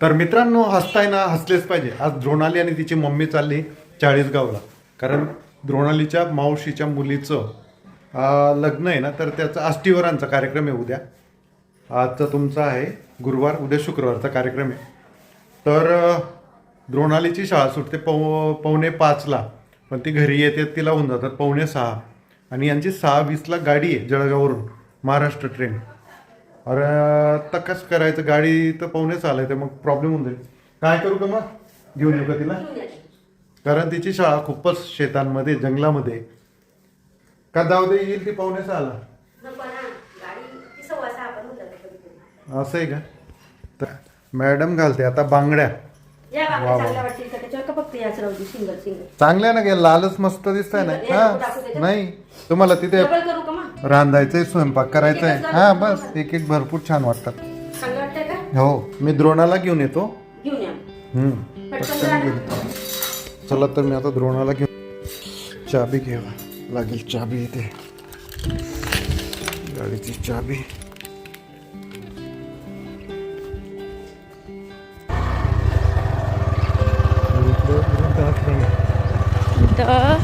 तर मित्रांनो हसताय ना हसलेच पाहिजे. आज द्रोणाली आणि तिची मम्मी चालली चाळीसगावला. कारण द्रोणालीच्या मावशीच्या मुलीचं लग्न आहे ना तर त्याचा आष्टीवरांचा कार्यक्रम आहे उद्या. आजचा तुमचा आहे गुरुवार उद्या शुक्रवारचा कार्यक्रम आहे. तर द्रोणालीची शाळा सुटते पव पावणे पाचला. पण ती घरी येते तिला होऊन जातात पावणे सहा. आणि यांची सहा वीसला गाडी आहे जळगाववरून महाराष्ट्र ट्रेन अरे आता कसं करायचं? गाडी तर पाहुणेच आलाय तर मग प्रॉब्लेम होऊन जाईल. काय करू का मग? घेऊन येऊ का तिला? कारण तिची शाळा खूपच शेतांमध्ये जंगलामध्ये. का जाऊ दे येईल ती पाहुणेच आला. असं आहे का? तर मॅडम घालते आता बांगड्या. चांगल्या ना गे लालच मस्त दिसतंय ना. हे? नाही तुम्हाला तिथे रांधायचंय स्वयंपाक करायचा आहे हा बस एक एक भरपूर छान वाटतात. चांगलं वाटतंय का? हो मी द्रोणाला घेऊन येतो. घेऊन या. हम्म पटकन. घेऊन येतो. चला तर मी आता द्रोणाला घेऊन चाबी घ्यावा. लागेल चाबी इथे. गाडीची चाबी. तर हां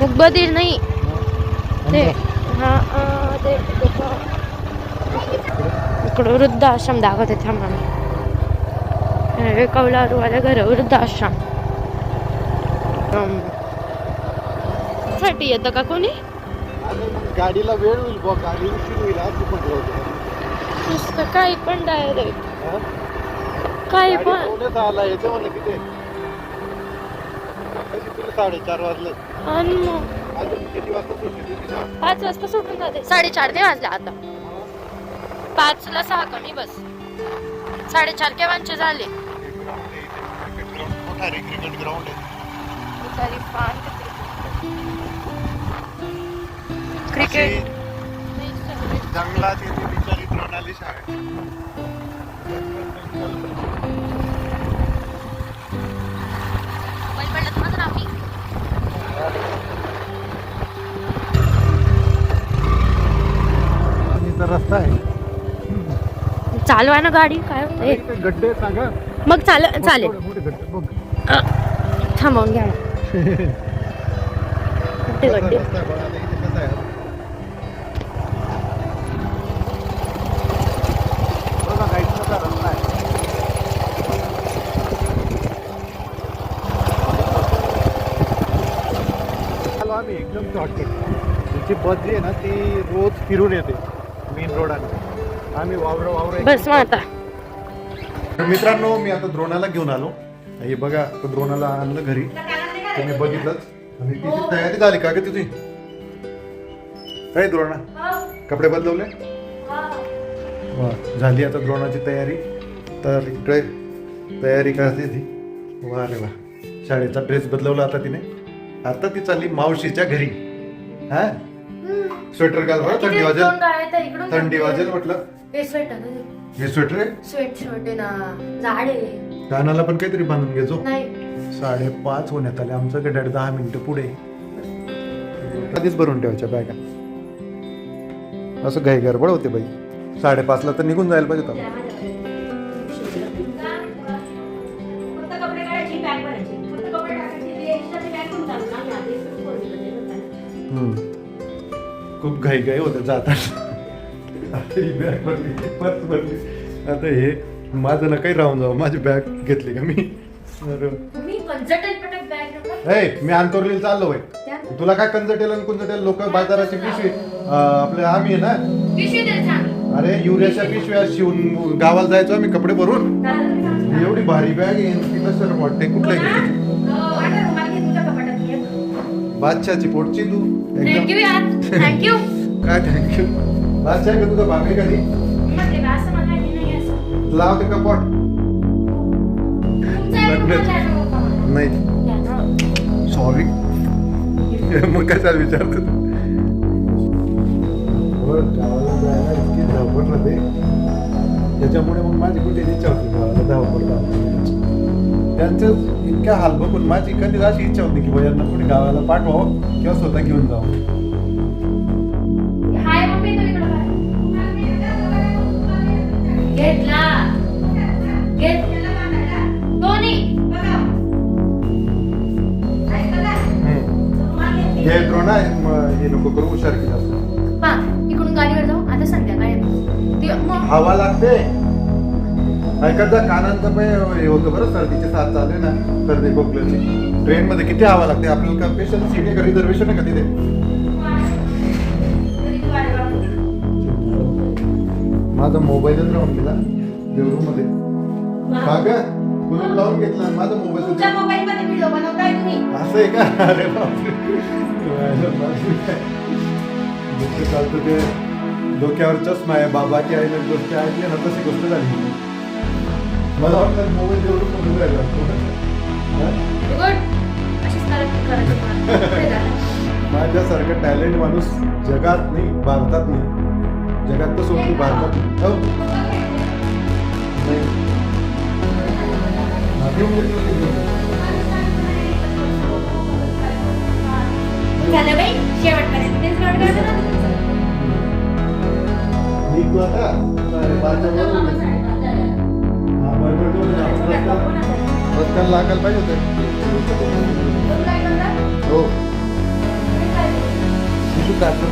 मुकबधीर नाही. ते हां अं, ते इकडं- वृद्धाश्रम दाखवते थांबा हे कौलारूवाल्या घर वृद्धाश्रम. साठी येतं का कोणी? गाडीला वेळ होईल बघ गाडी उशीर होईल काही पण डायरेक्ट काही पण. आला येते म्हणलं किती साडेचार वाजले. आणि मग? अजून किती वाजता सुटली तुझी शाळा? पाच वाजता सुटून जाते. साडेचार ते वाजले आता. पाचला सहा कमी बस. साडेचार केव्हांचे झाले? मोठा रे क्रिकेट ग्राउंड आहे. तरी पान क्रिकेट जंगलात येते बिचारी प्रणाली शाळा. रस्ता आहे चालू आहे ना गाडी काय होतंय? गड्डे सांगा. मग चाल चालेल. मोठे गड्डे बघ. थांबवून घ्या कुठे गड्डे. एकदम शॉर्टकट तुमची जी आहे ना ती रोज फिरून येते. मेन रोडाने आम्ही वावर वावर बस मग आता. तर मित्रांनो मी आता द्रोणाला घेऊन आलो. हे बघा आता द्रोणाला आणलं घरी. तुम्ही बघितलंच. आणि तिची तयारी झाली का ग तुझी? काय द्रोणा. कपडे बदलवले? वा झाली आता द्रोणाची तयारी. तर इकडे तयारी करते ती. वा रे वा. शाळेचा ड्रेस बदलवला आता तिने. आता ती चालली मावशीच्या घरी. हा? स्वेटर घाल बरं थंडी वाजेल. थंडी वाजेल म्हटलं. हे स्वेटर आहे स्वेट शर्ट आहे? ना झाड आहे. कानाला पण काहीतरी बांधून घ्यायचो नाही. साडेपाच होण्यात आले. आमचं गड्याड दहा मिनिटं पुढे. आधीच भरून ठेवायच्या बॅगा. असं घाई गडबड होते बाई. साडेपाचला तर निघून जायला पाहिजे होतं. फक्त कपडे काढायची बॅग भरायची. फक्त कपडे टाकायची. ते एक्स्ट्राची बॅग पण चालू नाही आधी हम्म. खूप घाई घाई होते जातात आता ही बॅग भरली पर्स भरली आता हे माझं ना काही राहून जावं. माझी बॅग घेतली का मी? ए मी अंतोरलीला चाललो बाई. त्या? तुला काय कंजटेल आणि कुंजटेल लोक बाजाराची पिशवी? आपले आम्ही आहे ना? अरे युरियाच्या पिशव्या शिवून गावाला जायचो आम्ही कपडे भरून. एवढी भारी बॅग आहे. तिला सर वाटते कुठल्या बादशाची पोटची तू. एकदम थँक्यू यार. थँक्यू काय थँक्यू बादशाह का तुझा भाकरी कधी लावते का पोट बोलता. नाही. सॉरी मग कशाला विचारतो गावाला जायला इतकी राहते. त्याच्यामुळे मग माझी कुठे इच्छा होती. गावाला लावायची. त्यांचं इतक्या हाल बघून माझी कधीच अशी इच्छा होती की यांना कुठे गावाला पाठवावं किंवा स्वतः घेऊन जावं. घेतला हे द्रोणा हे नको करू हुशार इकडून गाडीवर जाऊ आता संध्याकाळी ते मग हवा लागते. ऐकत कानांचं पण हे होतं बरं सर्दीचे साथ चालू आहे ना सर्दी खोकल्याची. ट्रेन मध्ये किती हवा लागते? आपल्याला का स्पेशल सीट का? रिझर्वेशन आहे का तिथे? माझा मोबाईलच राहून गेला देवरूममध्ये का ग कुलूप लावून घेतला माझा मोबाईल असं आहे का? अरे बापरे. चालतं ते डोक्यावर चष्मा आहे बाबाची आईने गोष्ट ऐकली ना तशी गोष्ट झाली. मला वाटतं मोबाईल देवरूममध्ये राहिला हा? माझ्यासारखं टॅलेंट माणूस जगात नाही भारतात नाही. जगात तर सोडली भारतात नाही. हो. नाही. लागायला पाहिजे होते हो शिशू काढतो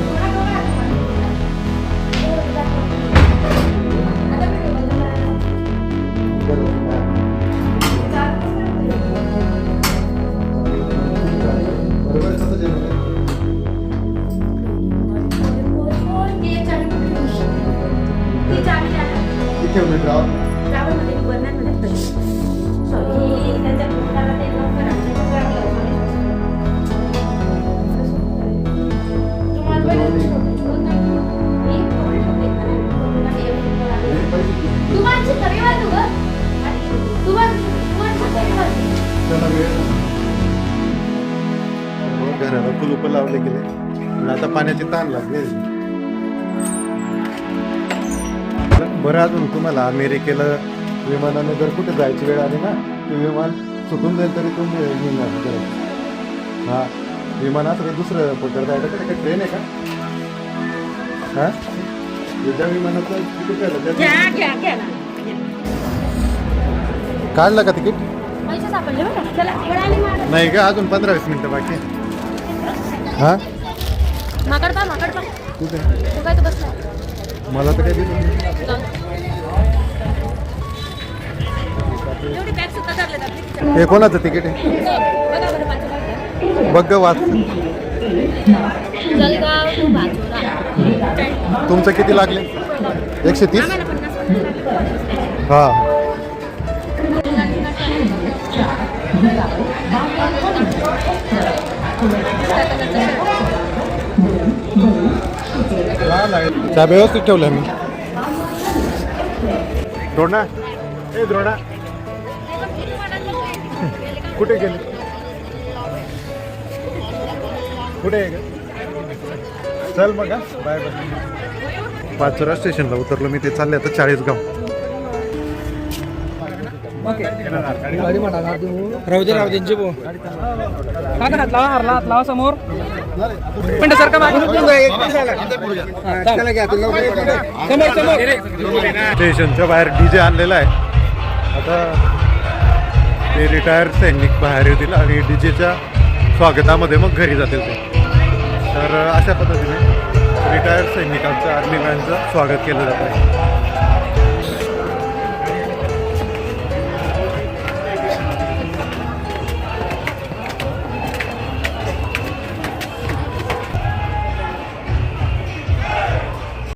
पाण्याची ताण लागली. बरं अजून तुम्हाला अमेरिकेला विमानाने जर कुठे जायची वेळ आली ना ते विमान सुटून जाईल तरी तुम्ही घरात हा विमान असं काही दुसरं पकडता येतं का काही ट्रेन आहे का? हा? ज्या विमानाचं तिकीट ना. काढलं का तिकीट. नाही का अजून पंधरा वीस मिनिटं बाकी. हा? माकड पा माकड पा तू काय तर बसला मला तर काही आपली. हे कोणाचं तिकीट आहे? बघा वाच. तुमचं किती लागले? एकशे तीस. हा. चहा व्यवस्थित ठेवलं मी. द्रोणा. ए द्रोणा. कुठे गेले? कुठे आहे? चल मग. Bye bye. पाचोरा स्टेशनला उतरलो मी ते चालले आता चाळीसगाव राहू दे राहू दे जे भाऊ. हात हात लावा हारला हात लावा समोर. पण समोर समोर स्टेशनच्या बाहेर डीजे आणलेला आहे. आता ते रिटायर्ड सैनिक बाहेर येतील आणि डीजेच्या स्वागतामध्ये मग घरी जातील ते. तर अशा पद्धतीने रिटायर्ड सैनिकांचं आर्मी मॅनचं स्वागत केलं जात आहे.